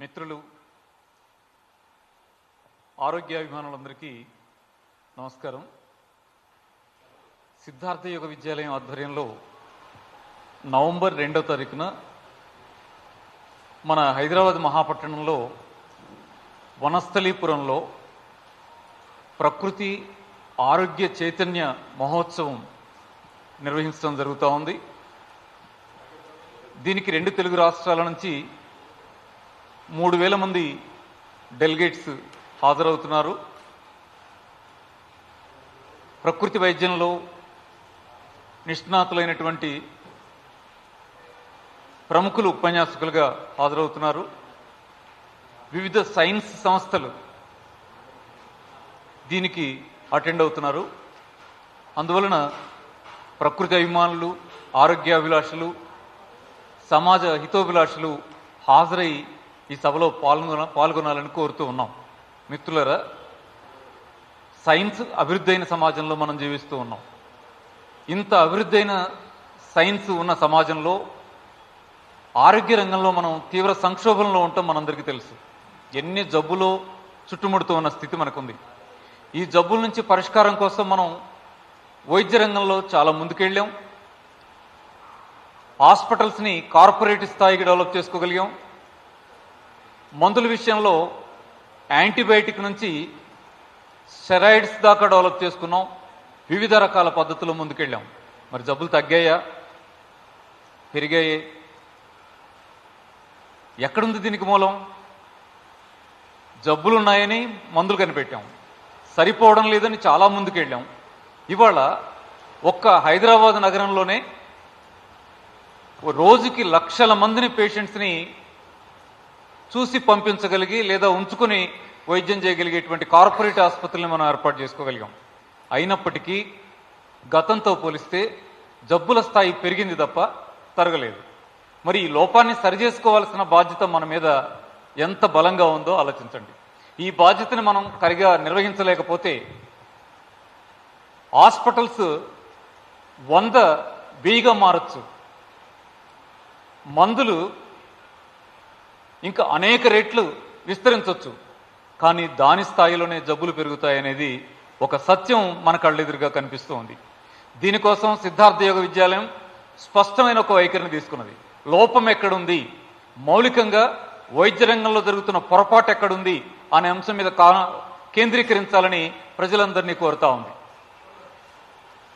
మిత్రులు ఆరోగ్యాభిమానులందరికీ నమస్కారం. సిద్ధార్థ యోగ విద్యాలయం ఆధ్వర్యంలో నవంబర్ రెండో తారీఖున మన హైదరాబాద్ మహాపట్టణంలో వనస్థలీపురంలో ప్రకృతి ఆరోగ్య చైతన్య మహోత్సవం నిర్వహించడం జరుగుతూ ఉంది. దీనికి రెండు తెలుగు రాష్ట్రాల నుంచి మూడు వేల మంది డెలిగేట్స్ హాజరవుతున్నారు. ప్రకృతి వైద్యంలో నిష్ణాతులైనటువంటి ప్రముఖులు ఉపన్యాసకులుగా హాజరవుతున్నారు. వివిధ సైన్స్ సంస్థలు దీనికి అటెండ్ అవుతున్నారు. అందువలన ప్రకృతి అభిమానులు ఆరోగ్యాభిలాషులు సమాజ హితోభిలాషులు హాజరై ఈ సభలో పాల్గొన పాల్గొనాలని కోరుతూ ఉన్నాం. మిత్రులరా సైన్స్ అభివృద్ధి అయిన సమాజంలో మనం జీవిస్తూ ఉన్నాం. ఇంత అభివృద్ధి అయిన సైన్స్ ఉన్న సమాజంలో ఆరోగ్య రంగంలో మనం తీవ్ర సంక్షోభంలో ఉంటాం మనందరికీ తెలుసు. ఎన్ని జబ్బులో చుట్టుముడుతూ ఉన్న స్థితి మనకుంది. ఈ జబ్బుల నుంచి పరిష్కారం కోసం మనం వైద్య రంగంలో చాలా ముందుకెళ్ళాం. హాస్పిటల్స్ని కార్పొరేట్ స్థాయికి డెవలప్ చేసుకోగలిగాం. మందుల విషయంలో యాంటీబయాటిక్ నుంచి స్టెరాయిడ్స్ దాకా డెవలప్ చేసుకున్నాం. వివిధ రకాల పద్ధతులు ముందుకెళ్ళాం. మరి జబ్బులు తగ్గాయా? పెరిగాయి? ఎక్కడుంది దీనికి మూలం? జబ్బులు ఉన్నాయని మందులు కనిపెట్టాం. సరిపోవడం లేదని చాలా ముందుకెళ్ళాం. ఇవాళ ఒక్క హైదరాబాద్ నగరంలోనే రోజుకి లక్షల మందిని పేషెంట్స్ని చూసి పంపించగలిగి లేదా ఉంచుకొని వైద్యం చేయగలిగేటువంటి కార్పొరేట్ ఆసుపత్రులను మనం ఏర్పాటు చేసుకోగలిగాం. అయినప్పటికీ గతంతో పోలిస్తే జబ్బుల స్థాయి పెరిగింది తప్ప తరగలేదు. మరి ఈ లోపాన్ని సరిచేసుకోవాల్సిన బాధ్యత మన మీద ఎంత బలంగా ఉందో ఆలోచించండి. ఈ బాధ్యతని మనం కరిగా నిర్వహించలేకపోతే హాస్పిటల్స్ వంద వెయ్యిగా మారచ్చు. మందులు ఇంకా అనేక రెట్లు విస్తరించవచ్చు కానీ దాని స్థాయిలోనే జబ్బులు పెరుగుతాయనేది ఒక సత్యం మన కళ్ళెదురుగా కనిపిస్తూ ఉంది దీనికోసం సిద్ధార్థ యోగ విద్యాలయం స్పష్టమైన ఒక వైఖరిని తీసుకున్నది. లోపం ఎక్కడుంది? మౌలికంగా వైద్య రంగంలో జరుగుతున్న పొరపాటు ఎక్కడుంది? అనే అంశం మీద కా కేంద్రీకరించాలని ప్రజలందరినీ కోరుతా ఉంది.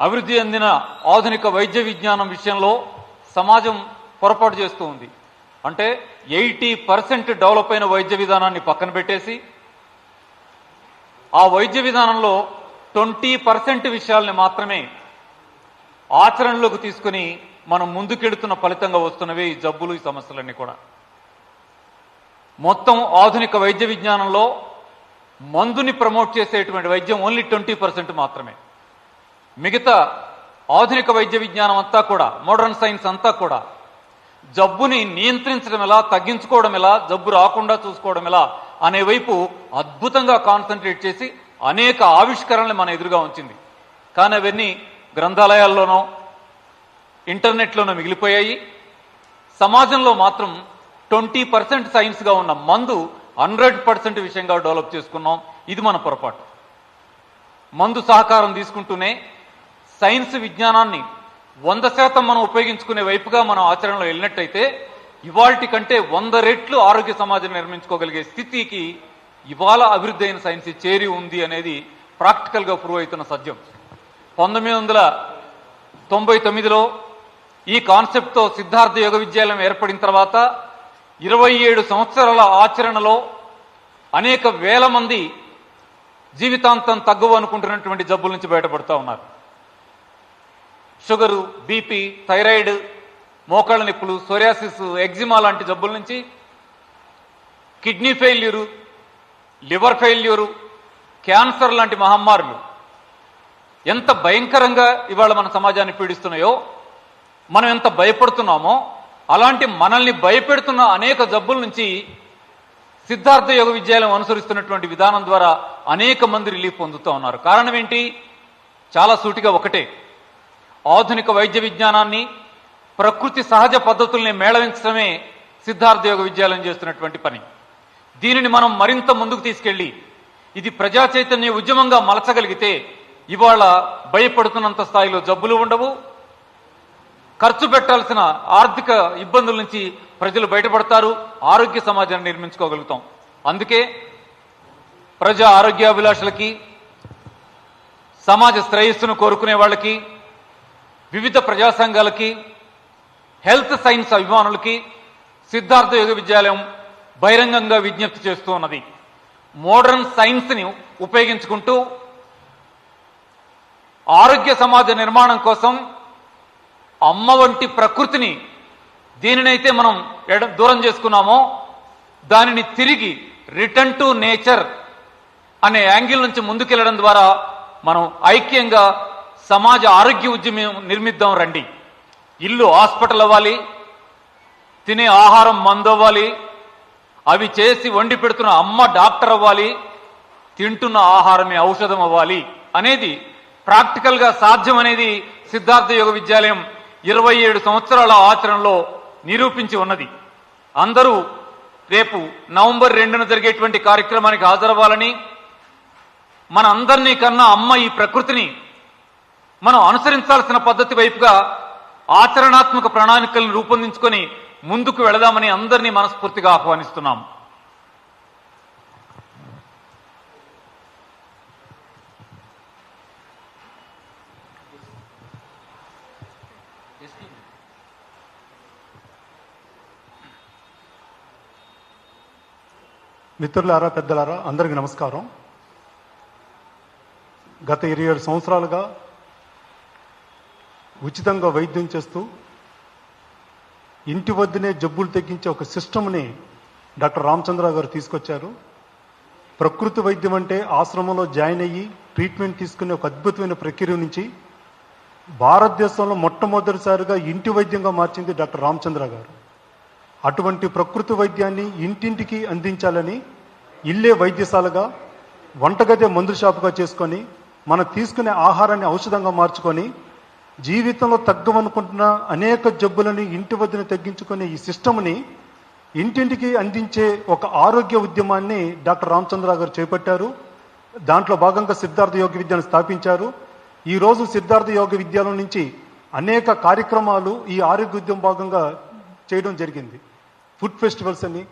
అభివృద్ధి చెందిన ఆధునిక వైద్య విజ్ఞానం విషయంలో సమాజం పొరపాటు చేస్తూ ఉంది అంటే ఎయిటీ పర్సెంట్ డెవలప్ అయిన వైద్య విధానాన్ని పక్కన పెట్టేసి ఆ వైద్య విధానంలో ట్వంటీ పర్సెంట్ విషయాల్ని మాత్రమే ఆచరణలోకి తీసుకుని మనం ముందుకెడుతున్న ఫలితంగా వస్తున్నవి ఈ జబ్బులు ఈ సమస్యలన్నీ కూడా. మొత్తం ఆధునిక వైద్య విజ్ఞానంలో మందుని ప్రమోట్ చేసేటువంటి వైద్యం ఓన్లీ ట్వంటీ పర్సెంట్ మాత్రమే. మిగతా ఆధునిక వైద్య విజ్ఞానం అంతా కూడా మోడర్న్ సైన్స్ అంతా కూడా జబ్బుని నియంత్రించడం ఎలా తగ్గించుకోవడం ఎలా జబ్బు రాకుండా చూసుకోవడం ఎలా అనే వైపు అద్భుతంగా కాన్సన్ట్రేట్ చేసి అనేక ఆవిష్కరణలు మన ఎదురుగా ఉంచింది. కానీ అవన్నీ గ్రంథాలయాల్లోనో ఇంటర్నెట్లోనో మిగిలిపోయాయి. సమాజంలో మాత్రం ట్వంటీ పర్సెంట్ సైన్స్గా ఉన్న మందు హండ్రెడ్ పర్సెంట్ విషయంగా డెవలప్ చేసుకున్నాం. ఇది మన పొరపాటు. మందు సహకారం తీసుకుంటూనే సైన్స్ విజ్ఞానాన్ని వంద శాతం మనం ఉపయోగించుకునే వైపుగా మనం ఆచరణలో వెళ్ళినట్టయితే ఇవాల్టి కంటే వంద రెట్లు ఆరోగ్య సమాజం నిర్మించుకోగలిగే స్థితికి ఇవాళ అభివృద్ధి అయిన సైన్స్ చేరి ఉంది అనేది ప్రాక్టికల్గా ప్రూవ్ అవుతున్న సత్యం. పంతొమ్మిది వందల తొంభై తొమ్మిదిలో ఈ కాన్సెప్ట్తో సిద్ధార్థ యోగ విద్యాలయం ఏర్పడిన తర్వాత ఇరవై ఏడు సంవత్సరాల ఆచరణలో అనేక వేల మంది జీవితాంతం తగ్గవు అనుకుంటున్నటువంటి జబ్బుల నుంచి బయటపడుతూ ఉన్నారు. షుగరు బీపీ థైరాయిడ్ మోకాళ్ళ నొప్పులు సోరియాసిస్ ఎగ్జిమా లాంటి జబ్బుల నుంచి kidney failure liver failure cancer లాంటి మహమ్మారులు ఎంత భయంకరంగా ఇవాళ మన సమాజాన్ని పీడిస్తున్నాయో మనం ఎంత భయపడుతున్నామో అలాంటి మనల్ని భయపెడుతున్న అనేక జబ్బుల నుంచి సిద్ధార్థ యోగ విద్యాలయం అనుసరిస్తున్నటువంటి విధానం ద్వారా అనేక మంది రిలీఫ్ పొందుతూ ఉన్నారు. కారణం ఏంటి? చాలా సూటిగా ఒకటే. ఆధునిక వైద్య విజ్ఞానాన్ని ప్రకృతి సహజ పద్ధతుల్ని మేళవించడమే సిద్ధార్థ యోగ విద్యాలయం చేస్తున్నటువంటి పని. దీనిని మనం మరింత ముందుకు తీసుకెళ్ళి ఇది ప్రజా చైతన్య ఉద్యమంగా మలచగలిగితే ఇవాళ భయపడుతున్నంత స్థాయిలో జబ్బులు ఉండవు. ఖర్చు పెట్టాల్సిన ఆర్థిక ఇబ్బందుల నుంచి ప్రజలు బయటపడతారు. ఆరోగ్య సమాజాన్ని నిర్మించుకోగలుగుతాం. అందుకే ప్రజా ఆరోగ్యాభిలాషులకి సమాజ శ్రేయస్సును కోరుకునే వాళ్ళకి వివిధ ప్రజా సంఘాలకి హెల్త్ సైన్స్ అభిమానులకి సిద్ధార్థ యోగ విద్యాలయం బహిరంగంగా విజ్ఞప్తి చేస్తూ ఉన్నది. మోడర్న్ సైన్స్ని ఉపయోగించుకుంటూ ఆరోగ్య సమాజ నిర్మాణం కోసం అమ్మ వంటి ప్రకృతిని దీనినైతే మనం ఎడ దూరం చేసుకున్నామో దానిని తిరిగి రిటర్న్ టు నేచర్ అనే యాంగిల్ నుంచి ముందుకెళ్ళడం ద్వారా మనం ఐక్యంగా సమాజ ఆరోగ్య ఉద్యమం నిర్మిద్దాం రండి. ఇల్లు హాస్పిటల్ అవ్వాలి తినే ఆహారం మందవ్వాలి అవి చేసి వండి పెడుతున్న అమ్మ డాక్టర్ అవ్వాలి తింటున్న ఆహారమే ఔషధం అవ్వాలి అనేది ప్రాక్టికల్గా సాధ్యం అనేది సిద్ధార్థ యోగ విద్యాలయం ఇరవై ఏడు సంవత్సరాల ఆచరణలో నిరూపించి ఉన్నది. అందరూ రేపు నవంబర్ రెండున జరిగేటువంటి కార్యక్రమానికి హాజరవ్వాలని మన అందరినీ కన్నా అమ్మ ఈ ప్రకృతిని మనం అనుసరించాల్సిన పద్ధతి వైపుగా ఆచరణాత్మక ప్రణాళికలను రూపొందించుకొని ముందుకు వెళదామని అందరినీ మనస్ఫూర్తిగా ఆహ్వానిస్తున్నాం మిత్రులారా పెద్దలారా అందరికీ నమస్కారం. గత ఇరవై ఏడు సంవత్సరాలుగా ఉచితంగా వైద్యం చేస్తూ ఇంటి వద్దనే జబ్బులు తగ్గించే ఒక సిస్టమ్ని డాక్టర్ రామచంద్ర గారు తీసుకొచ్చారు. ప్రకృతి వైద్యం అంటే ఆశ్రమంలో జాయిన్ అయ్యి ట్రీట్మెంట్ తీసుకునే ఒక అద్భుతమైన ప్రక్రియ నుంచి భారతదేశంలో మొట్టమొదటిసారిగా ఇంటి వైద్యంగా మార్చింది డాక్టర్ రామచంద్ర గారు. అటువంటి ప్రకృతి వైద్యాన్ని ఇంటింటికి అందించాలని ఇల్లే వైద్యశాలగా వంటగదే మందుల షాపుగా చేసుకొని మనం తీసుకునే ఆహారాన్ని ఔషధంగా మార్చుకొని జీవితంలో తగ్గమనుకుంటున్న అనేక జబ్బులని ఇంటి వద్దన తగ్గించుకునే ఈ సిస్టమ్ని ఇంటింటికి అందించే ఒక ఆరోగ్య ఉద్యమాన్ని డాక్టర్ రామచంద్ర గారు చేపట్టారు. దాంట్లో భాగంగా సిద్ధార్థ యోగ విద్యను స్థాపించారు. ఈరోజు సిద్ధార్థ యోగ విద్యాలయం నుంచి అనేక కార్యక్రమాలు ఈ ఆరోగ్య ఉద్యమం భాగంగా చేయడం జరిగింది. ఫుడ్ ఫెస్టివల్స్ అని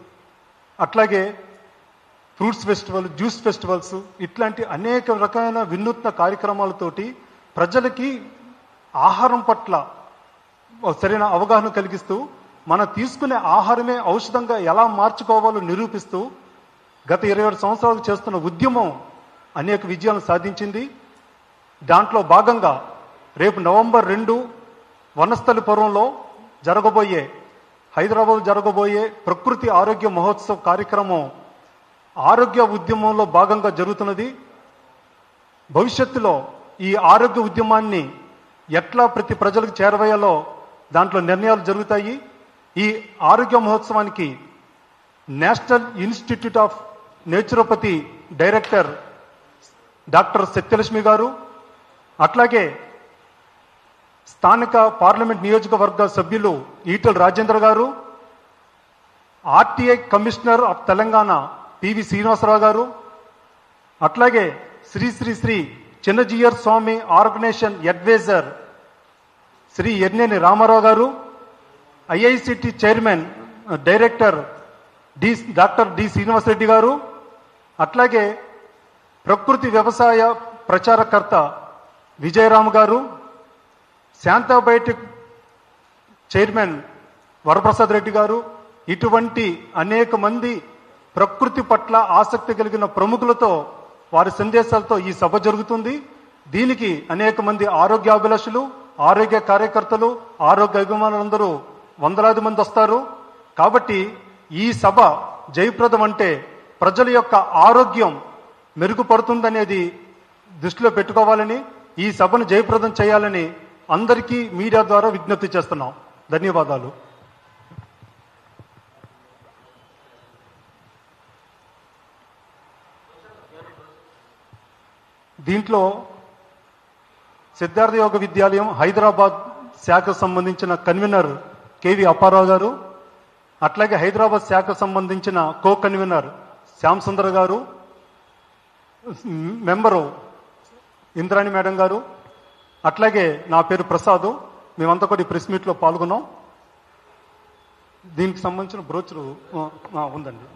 అట్లాగే ఫ్రూట్స్ ఫెస్టివల్ జ్యూస్ ఫెస్టివల్స్ ఇట్లాంటి అనేక రకమైన వినూత్న కార్యక్రమాలతోటి ప్రజలకి ఆహారం పట్ల సరైన అవగాహన కలిగిస్తూ మనం తీసుకునే ఆహారమే ఔషధంగా ఎలా మార్చుకోవాలో నిరూపిస్తూ గత ఇరవై ఏడు సంవత్సరాలు చేస్తున్న ఉద్యమం అనేక విజయాలను సాధించింది. దాంట్లో భాగంగా రేపు నవంబర్ రెండు వనస్థలిపురంలో జరగబోయే హైదరాబాద్ జరగబోయే ప్రకృతి ఆరోగ్య మహోత్సవ్ కార్యక్రమం ఆరోగ్య ఉద్యమంలో భాగంగా జరుగుతున్నది. భవిష్యత్తులో ఈ ఆరోగ్య ఉద్యమాన్ని ఎట్లా ప్రతి ప్రజలకు చేరవేయాలో దాంట్లో నిర్ణయాలు జరుగుతాయి. ఈ ఆరోగ్య మహోత్సవానికి national institute of naturopathy director doctor Satyalakshmi గారు అట్లాగే స్థానిక పార్లమెంట్ నియోజకవర్గ సభ్యులు ఈటల రాజేంద్ర గారు RTI commissioner of Telangana PV Srinivasarao గారు అట్లాగే శ్రీ శ్రీ శ్రీ చిన్నజీయర్ స్వామి ఆర్గనైజేషన్ అడ్వైజర్ శ్రీ ఎర్నేని రామారావు గారు IICT chairman director D doctor D Srinivasareddy గారు అట్లాగే ప్రకృతి వ్యవసాయ ప్రచారకర్త విజయరామ్ గారు శాంతాబయోటిక్ చైర్మన్ వరప్రసాద్ రెడ్డి గారు ఇటువంటి అనేక మంది ప్రకృతి పట్ల ఆసక్తి కలిగిన ప్రముఖులతో వారి సందేశాలతో ఈ సభ జరుగుతుంది. దీనికి అనేక మంది ఆరోగ్యాభిలాషులు ఆరోగ్య కార్యకర్తలు ఆరోగ్య అభిమానులందరూ వందలాది మంది వస్తారు. కాబట్టి ఈ సభ జయప్రదం అంటే ప్రజల యొక్క ఆరోగ్యం మెరుగుపడుతుందనేది దృష్టిలో పెట్టుకోవాలని ఈ సభను జయప్రదం చేయాలని అందరికీ మీడియా ద్వారా విజ్ఞప్తి చేస్తున్నాం. ధన్యవాదాలు. దీంట్లో సిద్ధార్థ యోగ విద్యాలయం హైదరాబాద్ శాఖకు సంబంధించిన కన్వీనర్ కేవి అప్పారావు గారు అట్లాగే హైదరాబాద్ శాఖకు సంబంధించిన కో కన్వీనర్ శ్యామ్ సుందర్ గారు మెంబరు ఇంద్రాణి మేడం గారు అట్లాగే నా పేరు ప్రసాద్ మేమంతా కూడా ఈ ప్రెస్ మీట్లో పాల్గొన్నాం. దీనికి సంబంధించిన బ్రోచరు ఉందండి.